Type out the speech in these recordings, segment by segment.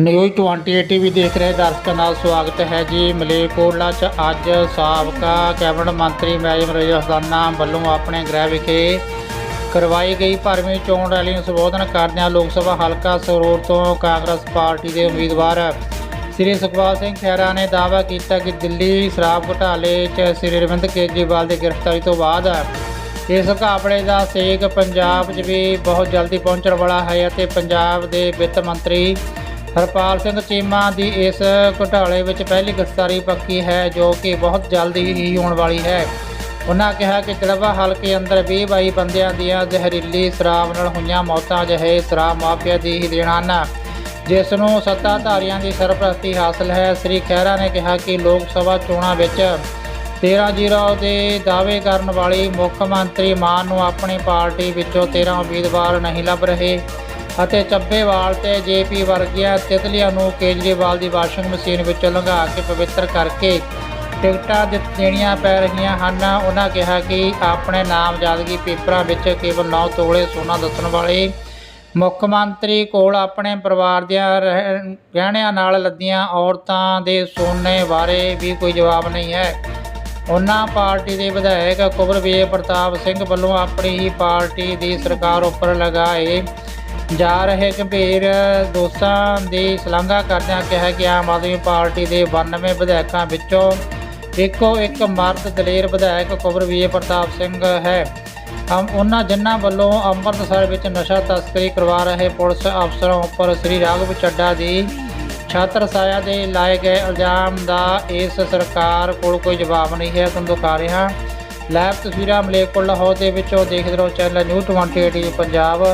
News 28 TV ਦੇਖ ਰਹੇ ਦਰਸ਼ਕਾਂ ਨਾਲ ਸਵਾਗਤ ਹੈ ਜੀ। ਮਲੇਰਕੋਟਲਾ 'ਚ ਅੱਜ ਸਾਬਕਾ ਕੈਬਨਿਟ ਮੰਤਰੀ ਮੈਜਮ ਰਜਸਦਾਨਾ ਵੱਲੋਂ ਆਪਣੇ ਗ੍ਰਹਿ ਵਿਖੇ ਕਰਵਾਈ ਗਈ ਭਰਵੀਂ ਚੋਣ ਰੈਲੀ ਨੂੰ ਸੰਬੋਧਨ ਕਰਦਿਆਂ ਲੋਕ ਸਭਾ ਹਲਕਾ ਸਰੋਰ ਤੋਂ ਕਾਂਗਰਸ ਪਾਰਟੀ ਦੇ ਉਮੀਦਵਾਰ ਸ੍ਰੀ ਸੁਖਪਾਲ ਸਿੰਘ ਖਹਿਰਾ ਨੇ ਦਾਅਵਾ ਕੀਤਾ ਕਿ ਦਿੱਲੀ ਸ਼ਰਾਬ ਘੁਟਾਲੇ 'ਚ ਸ੍ਰੀ ਅਰਵਿੰਦ ਕੇਜਰੀਵਾਲ ਦੀ ਗ੍ਰਿਫਤਾਰੀ ਤੋਂ ਬਾਅਦ ਇਸ ਘਾਪਲੇ ਦਾ ਸੇਕ ਪੰਜਾਬ 'ਚ ਵੀ ਬਹੁਤ ਜਲਦੀ ਪਹੁੰਚਣ ਵਾਲਾ ਹੈ ਅਤੇ ਪੰਜਾਬ ਦੇ ਵਿੱਤ ਮੰਤਰੀ ਹਰਪਾਲ ਸਿੰਘ ਚੀਮਾ ਦੀ ਇਸ ਘੁਟਾਲੇ ਵਿੱਚ ਪਹਿਲੀ ਗ੍ਰਿਫਤਾਰੀ ਪੱਕੀ ਹੈ, ਜੋ ਕਿ ਬਹੁਤ ਜਲਦੀ ਹੀ ਹੋਣ ਵਾਲੀ ਹੈ। ਉਹਨਾਂ ਕਿਹਾ ਕਿ ਜਲਵਾ ਹਲਕੇ ਅੰਦਰ 20 ਬਾਈ ਬੰਦਿਆਂ ਦੀਆਂ ਜ਼ਹਿਰੀਲੀ ਸ਼ਰਾਬ ਨਾਲ ਹੋਈਆਂ ਮੌਤਾਂ ਜਿਹੇ ਸ਼ਰਾਬ ਮਾਫੀਆ ਦੀ ਹੀ ਦੇਣ ਹਨ। ਜਿਸ ਨੂੰ ਸੱਤਾਧਾਰੀਆਂ ਦੀ ਸਰਪ੍ਰਸਤੀ ਹਾਸਲ ਹੈ, ਸ੍ਰੀ ਖਹਿਰਾ ਨੇ ਕਿਹਾ ਕਿ ਲੋਕ ਸਭਾ ਚੋਣਾਂ ਵਿੱਚ 13-0 ਦੇ ਦਾਅਵੇ ਕਰਨ ਵਾਲੀ ਮੁੱਖ ਮੰਤਰੀ ਮਾਨ ਨੂੰ ਆਪਣੀ ਪਾਰਟੀ ਵਿੱਚੋਂ 13 ਉਮੀਦਵਾਰ ਨਹੀਂ ਲੱਭ ਰਹੇ। ਅਤੇ ਚੱਬੇਵਾਲ ਤੇ ਜੇਪੀ ਵਰਗੀਆਂ ਤਿਤਲੀਆਂ ਨੂੰ ਕੇਜਰੀਵਾਲ ਦੀ ਵਾਸ਼ਿੰਗ ਮਸ਼ੀਨ ਵਿੱਚੋਂ ਲੰਘਾ ਕੇ ਪਵਿੱਤਰ ਕਰਕੇ ਟਿਕਟਾਂ ਦਿੱਤ- ਦੇਣੀਆਂ ਪੈ ਰਹੀਆਂ ਹਨ। ਉਹਨਾਂ ਕਿਹਾ ਕਿ ਆਪਣੇ ਨਾਮਜ਼ਦਗੀ ਪੇਪਰਾਂ ਵਿੱਚ ਕੇਵਲ 9 ਤੋਲੇ ਸੋਨਾ ਦੱਸਣ ਵਾਲੇ ਮੁੱਖ ਮੰਤਰੀ ਕੋਲ ਆਪਣੇ ਪਰਿਵਾਰ ਦੀਆਂ ਰਹਿ- ਗਹਿਣਿਆਂ ਨਾਲ ਲੱਦੀਆਂ ਔਰਤਾਂ ਦੇ ਸੋਨੇ ਬਾਰੇ ਵੀ ਕੋਈ ਜਵਾਬ ਨਹੀਂ ਹੈ। ਉਹਨਾਂ ਪਾਰਟੀ ਦੇ ਵਿਧਾਇਕ ਕੁਬਰ ਵਿਜੇ ਪ੍ਰਤਾਪ ਸਿੰਘ ਵੱਲੋਂ ਆਪਣੀ ਹੀ ਪਾਰਟੀ ਦੀ ਸਰਕਾਰ ਉੱਪਰ ਲਗਾਏ ਜਾ ਰਹੇ ਗੰਭੀਰ ਦੋਸ਼ਾਂ ਦੀ ਸ਼ਲਾਘਾ ਕਰਦਿਆਂ ਕਿਹਾ ਕਿ ਆਮ ਆਦਮੀ ਪਾਰਟੀ ਦੇ 92 ਵਿਧਾਇਕਾਂ ਵਿੱਚੋਂ ਇੱਕੋ ਇੱਕ ਮਰਦ ਦਲੇਰ ਵਿਧਾਇਕ ਕੁਬਰ ਪ੍ਰਤਾਪ ਸਿੰਘ ਹੈ। ਹਮ ਉਹਨਾਂ ਜਿਨ੍ਹਾਂ ਵੱਲੋਂ ਅੰਮ੍ਰਿਤਸਰ ਵਿੱਚ ਨਸ਼ਾ ਤਸਕਰੀ ਕਰਵਾ ਰਹੇ ਪੁਲਿਸ ਅਫਸਰਾਂ ਉੱਪਰ ਸ੍ਰੀ ਰਾਘਵ ਚੱਡਾ ਦੀ ਛਾਤਰ ਸਾਇਆ ਦੇ ਲਾਏ ਗਏ ਇਲਜ਼ਾਮ ਦਾ ਇਸ ਸਰਕਾਰ ਕੋਲ ਕੋਈ ਜਵਾਬ ਨਹੀਂ ਹੈ। ਤੁਹਾਨੂੰ ਦਿਖਾ ਰਿਹਾ ਲਾਈਵ ਤਸਵੀਰਾਂ ਮਲੇਕੁਲ ਲਾਹੌਰ ਦੇ ਵਿੱਚੋਂ ਦੇਖਦੇ ਰਹੋ। ਚੈਨਲ ਨਿਊ 28 ਪੰਜਾਬ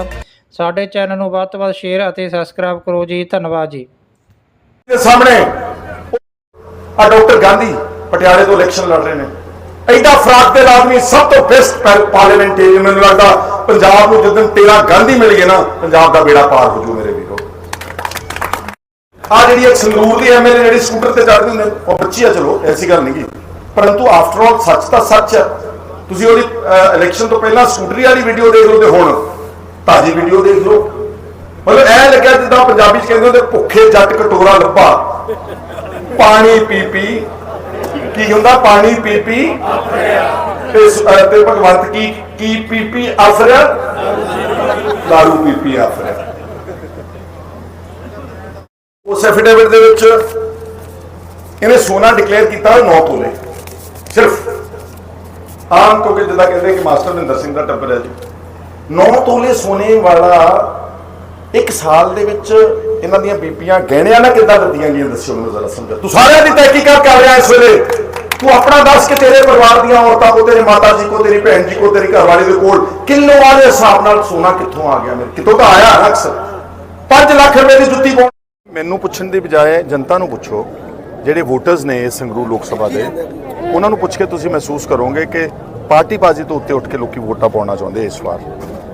ਸਾਡੇ ਚੈਨਲ ਨੂੰ ਵੱਧ ਤੋਂ ਵੱਧ ਸ਼ੇਅਰ ਅਤੇ ਸਬਸਕ੍ਰਾਈਬ ਕਰੋ ਜੀ। ਧੰਨਵਾਦ ਜੀ। ਦੇ ਸਾਹਮਣੇ ਆ ਡਾਕਟਰ ਗਾਂਧੀ ਪਟਿਆਲੇ ਤੋਂ ਇਲੈਕਸ਼ਨ ਲੜ ਰਹੇ ਨੇ। ਐਡਾ ਫਰਾਕ ਦੇ ਆਦਮੀ ਸਭ ਤੋਂ ਬੈਸਟ ਪਾਰਲੀਮੈਂਟੇਰੀਅਨ ਮੈਨੂੰ ਲੱਗਦਾ ਪੰਜਾਬ ਨੂੰ ਜਦੋਂ ਤੇਰਾ ਗਾਂਧੀ ਮਿਲ ਗਿਆ ਨਾ, ਪੰਜਾਬ ਦਾ ਬੇੜਾ ਪਾਰ ਹੋ ਜੂ ਮੇਰੇ ਵੀਰੋ। ਆ ਜਿਹੜੀ ਇੱਕ ਸੰਗਰੂਰ ਦੀ ਐਮਐਲਏ ਜਿਹੜੀ ਸਕੂਟਰ ਤੇ ਚੜ੍ਹਦੀ ਹੁੰਦੇ ਉਹ ਬੱਚੀ ਆ, ਚਲੋ, ਐਸੀ ਗੱਲ ਨਹੀਂ ਪਰੰਤੂ ਆਫਟਰ ਆਲ ਸੱਚ ਤਾਂ ਸੱਚ ਹੈ ਤੁਸੀਂ ਉਹਦੀ ਇਲੈਕਸ਼ਨ ਤੋਂ ਪਹਿਲਾਂ ਸਕੂਟਰੀ ਵਾਲੀ ਵੀਡੀਓ ਦੇਖ ਲਓ ਤੇ ਹੁਣ ਤਾਜੀ ਵੀਡੀਓ ਦੇਖ ਲਓ। ਮਤਲਬ ਐ ਲੱਗਿਆ ਜਿੱਦਾਂ ਪੰਜਾਬੀ ਚ ਕਹਿੰਦੇ ਹੁੰਦੇ, ਭੁੱਖੇ ਜੱਟ ਕਟੋਰਾ ਲੱਭਾ। ਪਾਣੀ ਪੀ ਪੀ। ਕੀ ਹੁੰਦਾ? ਪਾਣੀ ਪੀ ਪੀ। ਤੇ ਤੇ ਭਗਵੰਤ ਕੀ ਕੀ ਪੀ ਪੀ? ਆਫਰਿਆ ਦਾਰੂ ਪੀ ਪੀ ਆਫਰਿਆ ਉਸ ਐਫੀਡੇਵਿਟ ਦੇ ਵਿੱਚ ਇਹਨੇ ਸੋਨਾ ਡਿਕਲੇਅਰ ਕੀਤਾ 9 ਤੋਲੇ ਸਿਰਫ। ਆਮ ਕਿਉਂਕਿ ਜਿੱਦਾਂ ਕਹਿੰਦੇ ਕਿ ਮਾਸਟਰ ਮਹਿੰਦਰ ਸਿੰਘ ਦਾ ਟੱਬਰ ਹੈ ਜੀ। 9 ਤੋਲੇ ਸੋਨੇ ਵਾਲਾ ਇੱਕ ਸਾਲ ਦੇ ਵਿੱਚ ਇਹਨਾਂ ਦੀਆਂ ਬੀਬੀਆਂ ਗਹਿਣਿਆਂ ਨਾਲ ਕਿੱਦਾਂ ਦਿੱਤੀਆਂ ਗਈਆਂ, ਦੱਸਿਓ ਮੈਨੂੰ ਜ਼ਰਾ ਸਮਝਾ। ਤੂੰ ਸਾਰਿਆਂ ਦੀ ਤਹਿਕੀਕਾਤ ਕਰ ਰਿਹਾ ਇਸ ਵੇਲੇ। ਤੂੰ ਆਪਣਾ ਦੱਸ ਕਿ ਤੇਰੇ ਪਰਿਵਾਰ ਦੀਆਂ ਔਰਤਾਂ ਕੋ, ਤੇਰੇ ਮਾਤਾ ਜੀ ਕੋ, ਤੇਰੀ ਭੈਣ ਜੀ ਕੋ, ਤੇਰੀ ਘਰਵਾਲੀ ਦੇ ਕੋਲ ਕਿਲੋ ਵਾਲੇ ਹਿਸਾਬ ਨਾਲ ਸੋਨਾ ਕਿੱਥੋਂ ਆ ਗਿਆ ਮੇਰੇ? ਕਿਤੋਂ ਤਾਂ ਆਇਆ ਨਾ ਅਕਸਰ 5 ਲੱਖ ਰੁਪਏ ਦੀ ਜੁੱਤੀ ਪਾਉਣ। ਮੈਨੂੰ ਪੁੱਛਣ ਦੀ ਬਜਾਏ ਜਨਤਾ ਨੂੰ ਪੁੱਛੋ, ਜਿਹੜੇ ਵੋਟਰਸ ਨੇ ਸੰਗਰੂਰ ਲੋਕ ਸਭਾ ਦੇ, ਉਹਨਾਂ ਨੂੰ ਪੁੱਛ ਕੇ ਤੁਸੀਂ ਮਹਿਸੂਸ ਕਰੋਗੇ ਕਿ ਪਾਰਟੀ ਬਾਜ਼ੀ ਤੋਂ ਉੱਤੇ ਉੱਠ ਕੇ ਲੋਕੀ ਵੋਟਾਂ ਪਾਉਣਾ ਚਾਹੁੰਦੇ ਇਸ ਵਾਰ।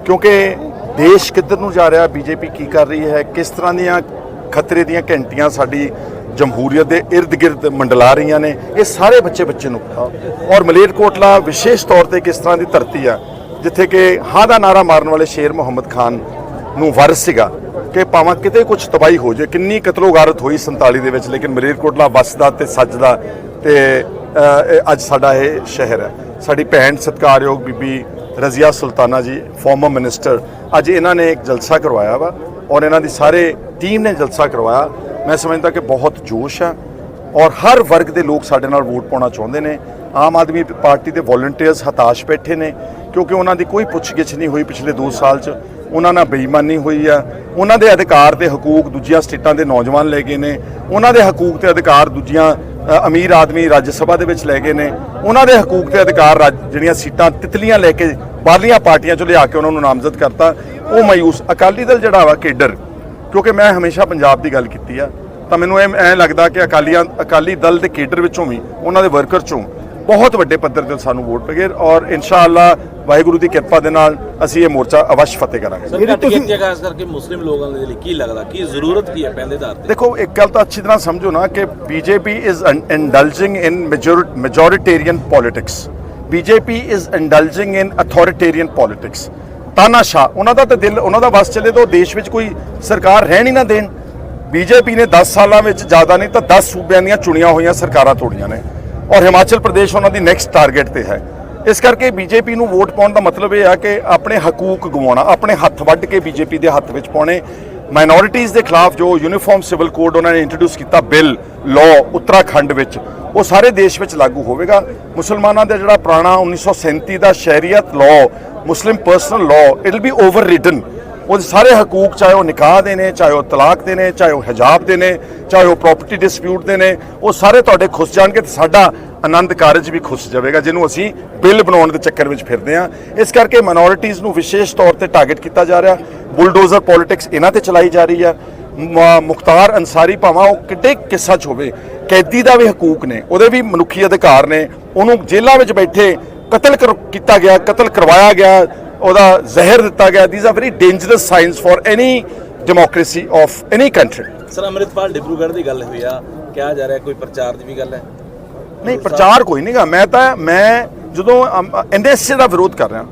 ਕਿਉਂਕਿ ਦੇਸ਼ ਕਿੱਧਰ ਨੂੰ ਜਾ ਰਿਹਾ, ਬੀਜੇਪੀ ਕੀ ਕਰ ਰਹੀ ਹੈ, ਕਿਸ ਤਰ੍ਹਾਂ ਦੀਆਂ ਖਤਰੇ ਦੀਆਂ ਘੰਟੀਆਂ ਸਾਡੀ ਜਮਹੂਰੀਅਤ ਦੇ ird ਗਿਰਦ ਮੰਡਲਾ ਰਹੀਆਂ ਨੇ, ਇਹ ਸਾਰੇ ਬੱਚੇ ਬੱਚੇ ਨੂੰ ਪਤਾ। ਔਰ ਮਲੇਰਕੋਟਲਾ ਵਿਸ਼ੇਸ਼ ਤੌਰ ਤੇ ਕਿਸ ਤਰ੍ਹਾਂ ਦੀ ਧਰਤੀ ਆ, ਜਿੱਥੇ ਕਿ ਹਾਂ ਦਾ ਨਾਰਾ ਮਾਰਨ ਵਾਲੇ ਸ਼ੇਰ ਮੁਹੰਮਦ ਖਾਨ ਨੂੰ ਵਾਰਸ ਸੀਗਾ ਕਿ ਭਾਵੇਂ ਕਿਤੇ ਕੁਝ ਤਬਾਹੀ ਹੋ ਜਾਏ, ਕਿੰਨੀ ਕਤਲੋਗਾਰਤ ਹੋਈ 47 ਦੇ ਵਿੱਚ, ਲੇਕਿਨ ਮਲੇਰਕੋਟਲਾ ਵਸਦਾ ਤੇ ਸੱਜਦਾ ਤੇ ਅੱਜ ਸਾਡਾ ਇਹ ਸ਼ਹਿਰ ਹੈ। ਸਾਡੀ ਭੈਣ ਸਤਿਕਾਰਯੋਗ ਬੀਬੀ ਰਜ਼ੀਆ ਸੁਲਤਾਨਾ ਜੀ ਫਾਰਮਰ ਮਿਨਿਸਟਰ ਅੱਜ ਇਹਨਾਂ ਨੇ ਇੱਕ ਜਲਸਾ ਕਰਵਾਇਆ ਵਾ ਔਰ ਇਹਨਾਂ ਦੀ ਸਾਰੇ ਟੀਮ ਨੇ ਜਲਸਾ ਕਰਵਾਇਆ। ਮੈਂ ਸਮਝਦਾ ਕਿ ਬਹੁਤ ਜੋਸ਼ ਆ ਔਰ ਹਰ ਵਰਗ ਦੇ ਲੋਕ ਸਾਡੇ ਨਾਲ ਵੋਟ ਪਾਉਣਾ ਚਾਹੁੰਦੇ ਨੇ। ਆਮ ਆਦਮੀ ਪਾਰਟੀ ਦੇ ਵੋਲੰਟੀਅਰਸ ਹਤਾਸ਼ ਬੈਠੇ ਨੇ ਕਿਉਂਕਿ ਉਹਨਾਂ ਦੀ ਕੋਈ ਪੁੱਛਗਿੱਛ ਨਹੀਂ ਹੋਈ ਪਿਛਲੇ 2 ਸਾਲ 'ਚ। ਉਹਨਾਂ ਨਾਲ ਬੇਈਮਾਨੀ ਹੋਈ ਆ। ਉਹਨਾਂ ਦੇ ਅਧਿਕਾਰ ਤੇ ਹਕੂਕ ਦੂਜੀਆਂ ਸਟੇਟਾਂ ਦੇ ਨੌਜਵਾਨ ਲੈ ਗਏ ਨੇ। ਉਹਨਾਂ ਦੇ ਹਕੂਕ ਤੇ ਅਧਿਕਾਰ ਦੂਜੀਆਂ ਅਮੀਰ ਆਦਮੀ ਰਾਜ ਸਭਾ ਦੇ ਵਿੱਚ ਲੈ ਗਏ ਨੇ। ਉਹਨਾਂ ਦੇ ਹਕੂਕ ਤੇ ਅਧਿਕਾਰ ਰਾਜ- ਜਿਹੜੀਆਂ ਸੀਟਾਂ ਤਿਤਲੀਆਂ ਲੈ ਕੇ ਬਾਹਰਲੀਆਂ ਪਾਰਟੀਆਂ 'ਚੋਂ ਲਿਆ ਕੇ ਉਹਨਾਂ ਨੂੰ ਨਾਮਜ਼ਦ ਕਰਤਾ। ਉਹ ਮਾਯੂਸ ਅਕਾਲੀ ਦਲ ਜਿਹੜਾ ਵਾ ਕੇਡਰ। ਕਿਉਂਕਿ ਮੈਂ ਹਮੇਸ਼ਾ ਪੰਜਾਬ ਦੀ ਗੱਲ ਕੀਤੀ ਆ। ਤਾਂ ਮੈਨੂੰ ਐ, ਐਂ ਲੱਗਦਾ ਕਿ ਅਕਾਲੀਆਂ, ਅਕਾਲੀ ਦਲ ਦੇ ਕੇਡਰ ਵਿੱਚੋਂ ਵੀ, ਉਹਨਾਂ ਦੇ ਵਰਕਰ ਚੋਂ ਬਹੁਤ ਵੱਡੇ ਪੱਧਰ ਤੇ ਸਾਨੂੰ ਵੋਟ ਪਗੇ ਔਰ ਇਨਸ਼ਾਅੱਲਾ ਵਾਹਿਗੁਰੂ ਦੀ ਕਿਰਪਾ ਦੇ ਨਾਲ ਅਸੀਂ ਇਹ ਮੋਰਚਾ ਅਵਸ਼ ਫਤਿਹ ਕਰਾਂਗੇ। ਘੱਟ ਗਿਣਤੀਆਂ ਖਾਸ ਕਰਕੇ ਮੁਸਲਿਮ ਲੋਕਾਂ ਦੇ ਲਈ ਕੀ ਲੱਗਦਾ? ਕੀ ਜ਼ਰੂਰਤ ਕੀ ਹੈ ਪਹਿਲੇ ਆਧਾਰ ਤੇ? ਦੇਖੋ ਇੱਕ ਗੱਲ ਤਾਂ ਅੱਛੀ ਤਰ੍ਹਾਂ ਸਮਝੋ ਨਾ ਕਿ BJP is indulging in majoritarian politics BJP is indulging in authoritarian politics ਤਾਨਾਸ਼ਾਹ ਉਹਨਾਂ ਦਾ ਤਾਂ ਦਿਲ ਉਹਨਾਂ ਦਾ ਵਸ ਚੱਲੇ ਤਾਂ ਦੇਸ਼ ਵਿੱਚ ਕੋਈ ਸਰਕਾਰ ਰਹਿਣ ਹੀ ਨਾ ਦੇਣ। ਬੀਜੇਪੀ ਨੇ 10 ਸਾਲਾਂ ਵਿੱਚ ਜ਼ਿਆਦਾ ਨਹੀਂ ਤਾਂ 10 ਸੂਬਿਆਂ ਦੀਆਂ ਚੁਣੀਆਂ ਹੋਈਆਂ ਸਰਕਾਰਾਂ ਤੋੜੀਆਂ ਨੇ। ਔਰ ਹਿਮਾਚਲ ਪ੍ਰਦੇਸ਼ ਉਹਨਾਂ ਦੀ ਨੈਕਸਟ ਟਾਰਗੇਟ ਤੇ ਹੈ। ਇਸ ਕਰਕੇ ਬੀਜੇਪੀ ਨੂੰ ਵੋਟ ਪਾਉਣ ਦਾ ਮਤਲਬ ਇਹ ਆ ਕਿ ਆਪਣੇ ਹਕੂਕ ਗਵਾਉਣਾ, ਆਪਣੇ ਹੱਥ ਵੱਢ ਕੇ ਬੀਜੇਪੀ ਦੇ ਹੱਥ ਵਿੱਚ ਪਾਉਣੇ। ਮਾਈਨੋਰਿਟੀਜ਼ ਦੇ ਖਿਲਾਫ ਜੋ ਯੂਨੀਫਾਰਮ ਸਿਵਲ ਕੋਡ ਉਹਨਾਂ ਨੇ ਇੰਟਰੋਡਿਊਸ ਕੀਤਾ ਬਿੱਲ ਲਾਅ ਉੱਤਰਾਖੰਡ ਵਿੱਚ, ਉਹ ਸਾਰੇ ਦੇਸ਼ ਵਿੱਚ ਲਾਗੂ ਹੋਵੇਗਾ। ਮੁਸਲਮਾਨਾਂ ਦਾ ਜਿਹੜਾ ਪੁਰਾਣਾ 1937 ਦਾ ਸ਼ਰੀਅਤ law Muslim personal law it will be overridden ਉਹਦੇ ਸਾਰੇ ਹਕੂਕ ਚਾਹੇ ਉਹ ਨਿਕਾਹ ਦੇ ਨੇ, ਚਾਹੇ ਉਹ ਤਲਾਕ ਦੇ ਨੇ, ਚਾਹੇ ਉਹ ਹਿਜਾਬ ਦੇ ਨੇ, ਚਾਹੇ ਉਹ ਪ੍ਰਾਪਰਟੀ ਡਿਸਪਿਊਟ ਦੇ ਨੇ, ਉਹ ਸਾਰੇ ਤੁਹਾਡੇ ਖੁੱਸ ਜਾਣਗੇ ਤੇ ਸਾਡਾ ਆਨੰਦ ਕਾਰਜ ਵੀ ਖੁੱਸ ਜਾਵੇਗਾ, ਜਿਹਨੂੰ ਅਸੀਂ ਬਿੱਲ ਬਣਾਉਣ ਦੇ ਚੱਕਰ ਵਿੱਚ ਫਿਰਦੇ ਹਾਂ। ਇਸ ਕਰਕੇ ਮਾਈਨੋਰਿਟੀਜ਼ ਨੂੰ ਵਿਸ਼ੇਸ਼ ਤੌਰ ਤੇ ਟਾਰਗੇਟ ਕੀਤਾ ਜਾ ਰਿਹਾ। ਬੁਲਡੋਜ਼ਰ ਪੋਲਿਟਿਕਸ ਇਹਨਾਂ ਤੇ ਚਲਾਈ ਜਾ ਰਹੀ ਹੈ ਮੁਖਤਾਰ ਅਨਸਾਰੀ ਭਾਵਾਂ ਉਹ ਕਿੱਡੇ ਕਿੱਸਾ ਚ ਹੋਵੇ। ਕੈਦੀ ਦਾ ਵੀ ਹਕੂਕ ਨੇ, ਉਹਦੇ ਵੀ ਮਨੁੱਖੀ ਅਧਿਕਾਰ ਨੇ, ਉਹਨੂੰ ਜੇਲ੍ਹਾਂ ਵਿੱਚ ਬੈਠੇ ਕਤਲ ਕਰ- ਕੀਤਾ ਗਿਆ, ਕਤਲ ਕਰਵਾਇਆ ਗਿਆ ਉਹਦਾ ਜ਼ਹਿਰ ਦਿੱਤਾ ਗਿਆ। These are very dangerous signs for any democracy of any country sir Amritpal Dibrugarh ਦੀ ਗੱਲ ਹੋਈ ਆ। ਕਿਹਾ ਜਾ ਰਿਹਾ ਕੋਈ ਪ੍ਰਚਾਰ ਦੀ ਵੀ ਗੱਲ ਹੈ? ਨਹੀਂ ਪ੍ਰਚਾਰ ਕੋਈ ਨਹੀਂਗਾ ਮੈਂ ਤਾਂ ਮੈਂ ਜਦੋਂ ਐਨਐਸਏ ਦਾ ਵਿਰੋਧ ਕਰ ਰਿਹਾ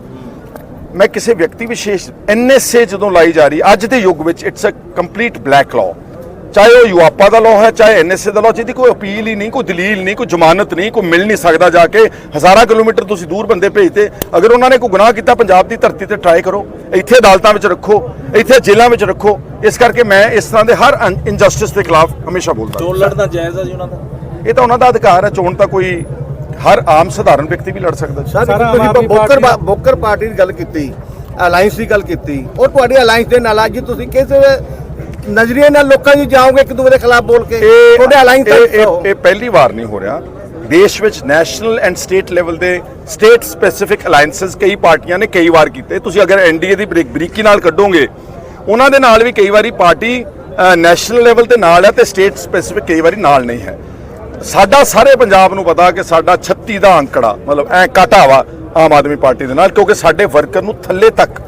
ਮੈਂ ਕਿਸੇ ਵਿਅਕਤੀ ਵਿਸ਼ੇਸ਼ ਐਨਐਸਏ ਜਦੋਂ ਲਾਈ ਜਾ ਰਹੀ ਅੱਜ ਦੇ ਯੁੱਗ ਵਿੱਚ it's a complete black law ਚਾਹੇ ਉਹ ਯੂਆਪਾ ਦਾ ਲਾਅ ਹੈ ਚਾਹੇ ਐਨਐਸਏ ਦਾ ਲਾਅ ਜਿਹਦੀ ਕੋਈ ਅਪੀਲ ਹੀ ਨਹੀਂ ਕੋਈ ਦਲੀਲ ਨਹੀਂ ਕੋਈ ਜ਼ਮਾਨਤ ਨਹੀਂ ਕੋਈ ਮਿਲ ਨਹੀਂ ਸਕਦਾ ਜਾ ਕੇ ਹਜ਼ਾਰਾਂ ਕਿਲੋਮੀਟਰ ਤੁਸੀਂ ਦੂਰ ਬੰਦੇ ਭੇਜਦੇ ਅਗਰ ਉਹਨਾਂ ਨੇ ਕੋਈ ਗੁਨਾਹ ਕੀਤਾ ਪੰਜਾਬ ਦੀ ਧਰਤੀ ਤੇ ਟਰਾਈ ਕਰੋ ਇੱਥੇ ਅਦਾਲਤਾਂ ਵਿੱਚ ਰੱਖੋ ਇੱਥੇ ਜੇਲ੍ਹਾਂ ਵਿੱਚ ਰੱਖੋ ਇਸ ਕਰਕੇ ਮੈਂ ਇਸ ਤਰ੍ਹਾਂ ਦੇ ਹਰ ਇਨਜਸਟਿਸ ਦੇ ਖਿਲਾਫ ਹਮੇਸ਼ਾ ਬੋਲਦਾ ਚੋਣ ਲੜਨਾ ਜਾਇਜ਼ ਆ ਜੀ ਉਹਨਾਂ ਦਾ? ਇਹ ਤਾਂ ਉਹਨਾਂ ਦਾ ਅਧਿਕਾਰ ਹੈ ਚੋਣ ਤਾਂ ਕੋਈ ਹਰ ਆਮ ਸਧਾਰਨ ਵਿਅਕਤੀ ਵੀ ਲੜ ਸਕਦਾ। ਸਰ ਬੋਕਰ ਬੋਕਰ ਪਾਰਟੀ ਦੀ ਗੱਲ ਕੀਤੀ ਅਲਾਈਅੰਸ ਦੀ ਗੱਲ ਕੀਤੀ ਉਹ ਤੁਹਾਡੀ ਅਲਾਈਅੰਸ ਦੇ ਨਾਲ ਅੱਜ ਤੁਸੀਂ ਕਿਸ ਨਜ਼ਰੀਏ ਨਾਲ ਲੋਕਾਂ ਜੀ ਜਾਓਗੇ ਇੱਕ ਦੂਜੇ ਦੇ ਖਿਲਾਫ ਬੋਲ ਕੇ? ਤੁਹਾਡੇ ਅਲਾਈਅੰਸ ਇਹ- ਇਹ ਪਹਿਲੀ ਵਾਰ ਨਹੀਂ ਹੋ ਰਿਹਾ। ਦੇਸ਼ ਵਿੱਚ ਨੈਸ਼ਨਲ ਐਂਡ ਸਟੇਟ ਲੈਵਲ ਦੇ ਸਟੇਟ ਸਪੈਸੀਫਿਕ ਅਲਾਈਅੰਸਸ ਕਈ ਪਾਰਟੀਆਂ ਨੇ ਕਈ ਵਾਰ ਕੀਤੇ। ਤੁਸੀਂ ਅਗਰ ਐਨਡੀਏ ਦੀ ਬਰੀਕ ਬਰੀਕੀ ਨਾਲ ਕੱਢੋਗੇ ਉਹਨਾਂ ਦੇ ਨਾਲ ਵੀ ਕਈ ਵਾਰੀ ਪਾਰਟੀ ਨੈਸ਼ਨਲ ਲੈਵਲ ਤੇ ਨਾਲ ਹੈ ਤੇ ਸਟੇਟ ਸਪੈਸੀਫਿਕ ਕਈ ਵਾਰੀ ਨਾਲ ਨਹੀਂ ਹੈ। ਸਾਡਾ ਸਾਰੇ ਪੰਜਾਬ ਨੂੰ ਪਤਾ ਕਿ ਸਾਡਾ 36 ਦਾ ਅੰਕੜਾ ਮਤਲਬ ਐ ਕਾਟਾ ਵਾ ਆਮ ਆਦਮੀ ਪਾਰਟੀ ਦੇ ਨਾਲ ਕਿਉਂਕਿ ਸਾਡੇ ਵਰਕਰ ਨੂੰ ਥੱਲੇ ਤੱਕ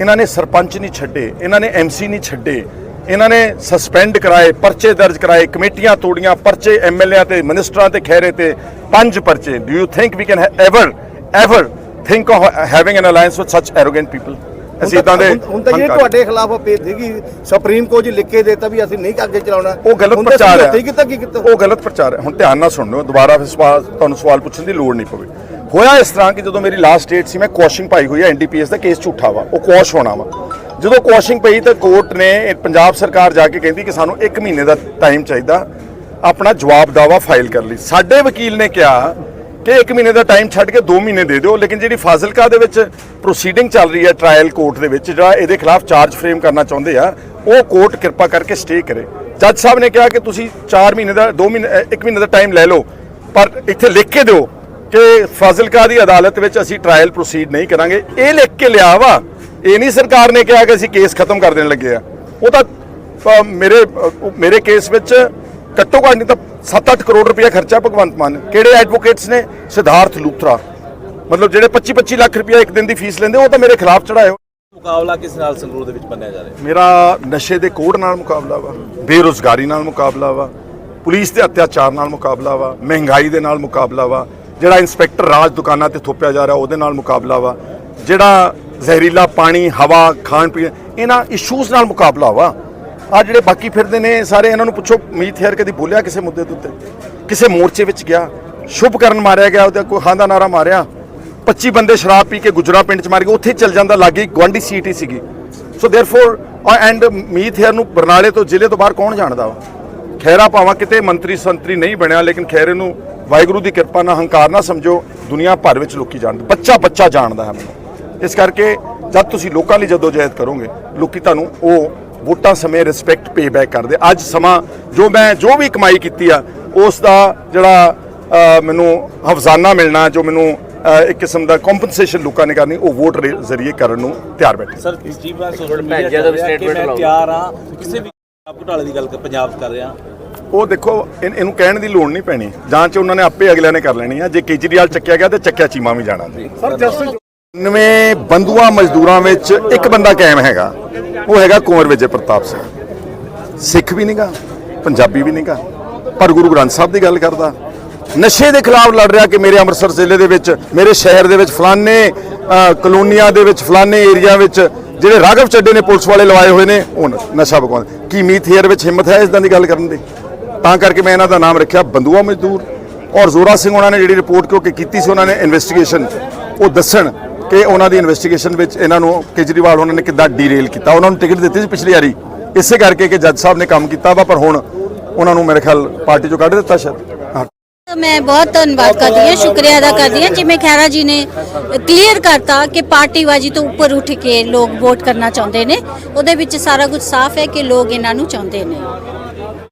ਇਹਨਾਂ ਨੇ ਸਰਪੰਚ ਨਹੀਂ ਛੱਡੇ ਇਹਨਾਂ ਨੇ ਐਮਸੀ ਨਹੀਂ ਛੱਡੇ ਇਹਨਾਂ ਨੇ ਸਸਪੈਂਡ ਕਰਾਏ ਪਰਚੇ ਦਰਜ ਕਰਾਏ ਕਮੇਟੀਆਂ ਤੋੜੀਆਂ ਪਰਚੇ ਐਮਐਲਏ ਤੇ ਮਿਨਿਸਟਰਾਂ ਤੇ ਖਹਿਰੇ ਤੇ ਪੰਜ ਪਰਚੇ। Do you think we can ever ever think of having an alliance with such arrogant people ਅਸੀਂ ਇਦਾਂ ਦੇ ਹੁਣ- ਤਾਂ ਇਹ ਤੁਹਾਡੇ ਖਿਲਾਫ ਅਪੀਲ ਸੀਗੀ। ਸੁਪਰੀਮ ਕੋਰਟ ਜੀ ਲਿਖ ਕੇ ਦੇਤਾ ਵੀ ਅਸੀਂ ਨਹੀਂ ਅੱਗੇ ਚਲਾਉਣਾ। ਉਹ ਗਲਤ ਪ੍ਰਚਾਰ ਹੈ। ਉਹ ਗਲਤ ਪ੍ਰਚਾਰ ਹੈ। ਹੁਣ ਧਿਆਨ ਨਾਲ ਸੁਣ ਲਿਓ ਦੁਬਾਰਾ ਫਿਰ ਸਵਾਲ ਤੁਹਾਨੂੰ ਸਵਾਲ ਪੁੱਛਣ ਦੀ ਲੋੜ ਨਹੀਂ ਪਵੇ। ਹੋਇਆ ਇਸ ਤਰ੍ਹਾਂ ਕਿ ਜਦੋਂ ਮੇਰੀ ਲਾਸਟ ਡੇਟ ਸੀ ਮੈਂ ਕੁਐਸ਼ਿੰਗ ਪਾਈ ਹੋਈ ਹੈ ਐਨਡੀਪੀਐਸ ਦਾ ਕੇਸ ਝੂਠਾ ਵਾ। ਉਹ ਕੁਐਸ਼ ਹੋਣਾ ਵਾ। ਜਦੋਂ ਕੁਐਸ਼ਿੰਗ ਪਈ ਤਾਂ ਕੋਰਟ ਨੇ, ਪੰਜਾਬ ਸਰਕਾਰ ਜਾ ਕੇ ਕਹਿੰਦੀ ਕਿ ਸਾਨੂੰ 1 ਮਹੀਨੇ ਦਾ ਟਾਈਮ ਚਾਹੀਦਾ, ਆਪਣਾ ਜਵਾਬ ਦਾਵਾ ਫਾਈਲ ਕਰ ਲਈ। ਸਾਡੇ ਵਕੀਲ ਨੇ ਕਿਹਾ ਕਿ 1 ਮਹੀਨੇ ਦਾ ਟਾਈਮ ਛੱਡ ਕੇ 2 ਮਹੀਨੇ ਦੇ ਦਿਓ, ਲੇਕਿਨ ਜਿਹੜੀ ਫਾਜ਼ਿਲਕਾ ਦੇ ਵਿੱਚ ਪ੍ਰੋਸੀਡਿੰਗ ਚੱਲ ਰਹੀ ਹੈ ਟ੍ਰਾਇਲ ਕੋਰਟ ਦੇ ਵਿੱਚ, ਜਿਹੜਾ ਇਹਦੇ ਖਿਲਾਫ ਚਾਰਜ ਫਰੇਮ ਕਰਨਾ ਚਾਹੁੰਦੇ ਆ, ਉਹ ਕੋਰਟ ਕਿਰਪਾ ਕਰਕੇ ਸਟੇ ਕਰੇ। ਜੱਜ ਸਾਹਿਬ ਨੇ ਕਿਹਾ ਕਿ ਤੁਸੀਂ 4 ਮਹੀਨੇ ਦਾ 2 ਮਹੀਨੇ 1 ਮਹੀਨੇ ਦਾ ਟਾਈਮ ਲੈ ਲਓ, ਪਰ ਇੱਥੇ ਲਿਖ ਕੇ ਦਿਓ ਕਿ ਫਾਜ਼ਿਲਕਾ ਦੀ ਅਦਾਲਤ ਵਿੱਚ ਅਸੀਂ ਟ੍ਰਾਇਲ ਪ੍ਰੋਸੀਡ ਨਹੀਂ ਕਰਾਂਗੇ। ਇਹ ਲਿਖ ਕੇ ਲਿਆ ਵਾ ਇਹ ਨਹੀਂ ਸਰਕਾਰ ਨੇ ਕਿਹਾ ਕਿ ਅਸੀਂ ਕੇਸ ਖਤਮ ਕਰ ਦੇਣ ਲੱਗੇ ਆ। ਉਹ ਤਾਂ ਮੇਰੇ ਮੇਰੇ ਕੇਸ ਵਿੱਚ ਘੱਟੋ ਘੱਟ ਨਹੀਂ ਤਾਂ 7-8 ਕਰੋੜ ਰੁਪਇਆ ਖਰਚਾ ਭਗਵੰਤ ਮਾਨ ਕਿਹੜੇ ਐਡਵੋਕੇਟਸ ਨੇ? ਸਿਧਾਰਥ ਲੂਥਰਾ। ਮਤਲਬ ਜਿਹੜੇ 25-25 ਲੱਖ ਰੁਪਇਆ ਇੱਕ ਦਿਨ ਦੀ ਫੀਸ ਲੈਂਦੇ ਉਹ ਤਾਂ ਮੇਰੇ ਖਿਲਾਫ ਚੜਾਏ ਮੁਕਾਬਲਾ ਕਿਸ ਨਾਲ ਸੰਗਰੂਰ ਦੇ ਵਿੱਚ ਬੰਨਿਆ ਜਾ ਰਿਹਾ? ਮੇਰਾ ਨਸ਼ੇ ਦੇ ਕੋੜ ਨਾਲ ਮੁਕਾਬਲਾ ਵਾ ਬੇਰੁਜ਼ਗਾਰੀ ਨਾਲ ਮੁਕਾਬਲਾ ਵਾ ਪੁਲਿਸ ਦੇ ਅਤਿਆਚਾਰ ਨਾਲ ਮੁਕਾਬਲਾ ਵਾ ਮਹਿੰਗਾਈ ਦੇ ਨਾਲ ਮੁਕਾਬਲਾ ਵਾ ਜਿਹੜਾ ਇੰਸਪੈਕਟਰ ਰਾਜ ਦੁਕਾਨਾਂ ਤੇ ਥੋਪਿਆ ਜਾ ਰਿਹਾ ਉਹਦੇ ਨਾਲ ਮੁਕਾਬਲਾ ਵਾ। ਜਿਹੜਾ ਜ਼ਹਿਰੀਲਾ ਪਾਣੀ, ਹਵਾ, ਖਾਣ ਪੀਣ, ਇਹਨਾਂ ਇਸ਼ੂਜ਼ ਨਾਲ ਮੁਕਾਬਲਾ ਹੋਵਾ ਆ ਜਿਹੜੇ ਬਾਕੀ ਫਿਰਦੇ ਨੇ, ਸਾਰੇ ਇਹਨਾਂ ਨੂੰ ਪੁੱਛੋ, ਮੀਤ ਹੇਰ ਕਦੀ ਬੋਲਿਆ ਕਿਸੇ ਮੁੱਦੇ ਦੇ ਉੱਤੇ? ਕਿਸੇ ਮੋਰਚੇ ਵਿੱਚ ਗਿਆ? ਸ਼ੁਭ ਕਰਨ ਮਾਰਿਆ ਗਿਆ, ਉਹਦਾ ਕੋਈ ਖਾਂਦਾ ਨਾਰਾ ਮਾਰਿਆ? 25 ਬੰਦੇ ਸ਼ਰਾਬ ਪੀ ਕੇ ਗੁਜਰਾ ਪਿੰਡ ਚ ਮਾਰ ਗਏ, ਉੱਥੇ ਚੱਲ ਜਾਂਦਾ, ਲਾਗੇ ਗਵਾਂਡੀ ਸੀਟੀ ਸੀਗੀ। ਸੋ ਥੈਰਫੋਰ ਐਂਡ ਮੀਤ ਹੇਰ ਨੂੰ ਬਰਨਾਲੇ ਤੋਂ, ਜ਼ਿਲ੍ਹੇ ਤੋਂ ਬਾਹਰ ਕੌਣ ਜਾਣਦਾ ਵਾ? ਖੈਰਾ ਭਾਵਾਂ ਕਿਤੇ ਮੰਤਰੀ ਸੰਤਰੀ ਨਹੀਂ ਬਣਿਆ, ਲੇਕਿਨ ਖੈਰੇ ਨੂੰ ਵਾਹਿਗੁਰੂ ਦੀ ਕਿਰਪਾ ਨਾਲ, ਹੰਕਾਰ ਨਾ ਸਮਝੋ, ਦੁਨੀਆ ਭਰ ਵਿੱਚ ਲੋਕੀ ਜਾਣਦੇ ਬੱਚਾ ਬੱਚਾ ਜਾਣਦਾ ਹੈ ਮੈਨੂੰ। ਇਸ ਕਰਕੇ ਜਦ ਤੁਸੀਂ ਲੋਕਾਂ ਲਈ ਜਦੋਜਹਿਦ ਕਰੋਗੇ ਲੋਕੀ ਤੁਹਾਨੂੰ ਉਹ ਵੋਟਾਂ ਸਮੇਂ ਰਿਸਪੈਕਟ ਪੇ ਬੈਕ ਕਰਦੇ। ਅੱਜ ਸਮਾਂ ਜੋ ਮੈਂ ਜੋ ਵੀ ਕਮਾਈ ਕੀਤੀ ਆ ਉਸ ਦਾ ਜਿਹੜਾ ਮੈਨੂੰ ਹਫਜ਼ਾਨਾ ਮਿਲਣਾ ਜੋ ਮੈਨੂੰ ਇੱਕ ਕਿਸਮ ਦਾ ਕੰਪਨਸੇਸ਼ਨ ਲੋਕਾਂ ਨੇ ਕਰਨੀ ਉਹ ਵੋਟ ਜ਼ਰੀਏ ਕਰਨ ਨੂੰ ਤਿਆਰ ਬੈਠੇ। ਸਰ ਸਟੀਵ ਬਾਰ ਸੋਸ਼ਲ ਮੀਡੀਆ ਜੀ ਦਾ ਮੈਂ ਲਾਓ। ਤਿਆਰ ਹਾਂ। ਕਿਸੇ ਵੀ ਆਪ ਘੁਟਾਲੇ ਦੀ ਗੱਲ ਕਰ- ਪੰਜਾਬ ਕਰ ਰਿਹਾ। ਉਹ ਦੇਖੋ ਇਹਨੂੰ ਕਹਿਣ ਦੀ ਲੋੜ ਨਹੀਂ ਪੈਣੀ। ਜਾਂ ਚ ਉਹਨਾਂ ਨੇ ਆਪੇ ਅਗਲਿਆਂ ਨੇ ਕਰ ਲੈਣੀ ਆ। ਜੇ ਕੇਜਰੀਵਾਲ ਚੱਕਿਆ ਗਿਆ ਤੇ ਚੱਕਿਆ ਚੀਮਾ ਵੀ ਜਾਣਾ। ਜੀ ਸਰ ਜਸਟਿਸ 99 ਬੰਦੂਆ ਮਜ਼ਦੂਰਾਂ ਵਿੱਚ ਇੱਕ ਬੰਦਾ ਕਾਇਮ ਹੈਗਾ। ਉਹ ਹੈਗਾ ਕੁੰਵਰ ਵਿਜੇ ਪ੍ਰਤਾਪ ਸਿੰਘ। ਸਿੱਖ ਵੀ ਨਹੀਂਗਾ ਪੰਜਾਬੀ ਵੀ ਨਹੀਂਗਾ ਪਰ ਗੁਰੂ ਗ੍ਰੰਥ ਸਾਹਿਬ ਦੀ ਗੱਲ ਕਰਦਾ। ਨਸ਼ੇ ਦੇ ਖਿਲਾਫ ਲੜ ਰਿਹਾ ਕਿ ਮੇਰੇ ਅੰਮ੍ਰਿਤਸਰ ਜ਼ਿਲ੍ਹੇ ਦੇ ਵਿੱਚ, ਮੇਰੇ ਸ਼ਹਿਰ ਦੇ ਵਿੱਚ ਫਲਾਨੇ ਕਲੋਨੀਆਂ ਦੇ ਵਿੱਚ ਫਲਾਨੇ ਏਰੀਆ ਵਿੱਚ ਜਿਹੜੇ ਰਾਘਵ ਚੱਡੇ ਨੇ ਪੁਲਿਸ ਵਾਲੇ ਲਵਾਏ ਹੋਏ ਨੇ, ਉਹ ਨਸ਼ਾ ਵਿਕਾਉਂਦੇ ਕੀ ਮੀਤ ਹੇਅਰ ਵਿੱਚ ਹਿੰਮਤ ਹੈ ਇਦਾਂ ਦੀ ਗੱਲ ਕਰਨ ਦੀ? ਤਾਂ ਕਰਕੇ ਮੈਂ ਇਹਨਾਂ ਦਾ ਨਾਮ ਰੱਖਿਆ ਬੰਦੂਆ ਮਜ਼ਦੂਰ। ਔਰ ਜ਼ੋਰਾ ਸਿੰਘ ਉਹਨਾਂ ਨੇ ਜਿਹੜੀ ਰਿਪੋਰਟ ਕਿਉਂਕਿ ਕੀਤੀ ਸੀ, ਉਹਨਾਂ ਨੇ ਇਨਵੈਸਟੀਗੇਸ਼ਨ ਉਹ ਦੱਸਣ ਕਿ ਉਹਨਾਂ ਦੀ ਇਨਵੈਸਟੀਗੇਸ਼ਨ ਵਿੱਚ ਇਹਨਾਂ ਨੂੰ ਕੇਜਰੀਵਾਲ ਉਹਨਾਂ ਨੇ ਕਿੱਦਾਂ ਡੀਰੇਲ ਕੀਤਾ। ਉਹਨਾਂ ਨੂੰ ਟਿਕਟ ਦਿੱਤੀ ਸੀ ਪਿਛਲੀ ਵਾਰੀ। ਇਸੇ ਕਰਕੇ ਕਿ ਜੱਜ ਸਾਹਿਬ ਨੇ ਕੰਮ ਕੀਤਾ ਵਾ, ਪਰ ਹੁਣ ਉਹਨਾਂ ਨੂੰ ਮੇਰੇ ਖਿਆਲ ਪਾਰਟੀ ਚੋਂ ਕੱਢ ਦਿੱਤਾ ਸ਼ਾਇਦ। ਮੈਂ ਬਹੁਤ ਧੰਨਵਾਦ ਕਰਦੀ ਹਾਂ, ਸ਼ੁਕਰੀਆ ਅਦਾ ਕਰਦੀ ਹਾਂ। ਜਿਵੇਂ ਖੈਰਾ ਜੀ ਨੇ ਕਲੀਅਰ ਕਰਤਾ ਕਿ ਪਾਰਟੀਬਾਜ਼ੀ ਤੋਂ ਉੱਪਰ ਉੱਠ ਕੇ ਲੋਕ ਵੋਟ ਕਰਨਾ ਚਾਹੁੰਦੇ ਨੇ। ਉਹਦੇ ਵਿੱਚ ਸਾਰਾ ਕੁਝ ਸਾਫ਼ ਹੈ ਕਿ ਲੋਕ ਇਹਨਾਂ ਨੂੰ ਚਾਹੁੰਦੇ ਨੇ।